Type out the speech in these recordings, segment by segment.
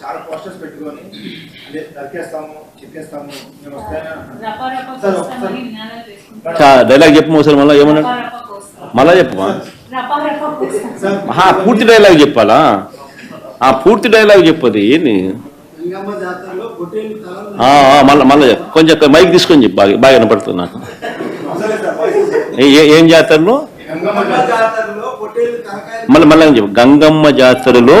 చాలా పోస్టర్స్ పెట్టుకొని అదే నరికేస్తాము చెక్కేస్తాము మేము వస్తాయని సార్, చేసుకుంటాం. డైలాగ్ చెప్పు ఒకసారి మళ్ళీ ఏమన్నా. మళ్ళా చెప్పమా. సార్ పూర్తి డైలాగ్ చెప్పాలా? ఆ పూర్తి డైలాగ్ చెప్పదు ఏంది? మళ్ళా మళ్ళా చెప్పు. కొంచెం మైక్ తీసుకొని చెప్పు బాగా బాగా వినపడుతుంది నాకు. సార్, ఏ- ఏ- ఏం జాతరలో? మళ్ళీ మళ్ళీ చెప్పు. గంగమ్మ జాతరలో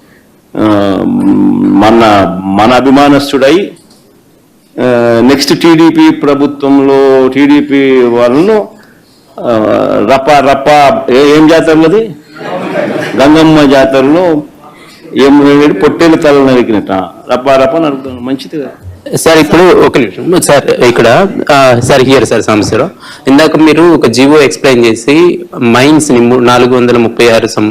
మన మన అభిమానస్తుడై నెక్స్ట్ టీడీపీ ప్రభుత్వంలో టీడీపీ వాళ్ళను రప రప ఏ- ఏం జాతరలది గంగమ్మ జాతరలో ఏం పొట్టేలు తల నరికినట్ట. రప రప నరుకుతాను మంచిది కదా? సార్ ఇప్పుడు ఒక నిమిషం. సార్ ఇక్కడ సార్ హియర్ సార్ సమస్యలో. ఇందాక మీరు ఒక జీవో ఎక్స్ప్లెయిన్ చేసి మైన్స్ని నాలుగు వందల ముప్పై ఆరు సం-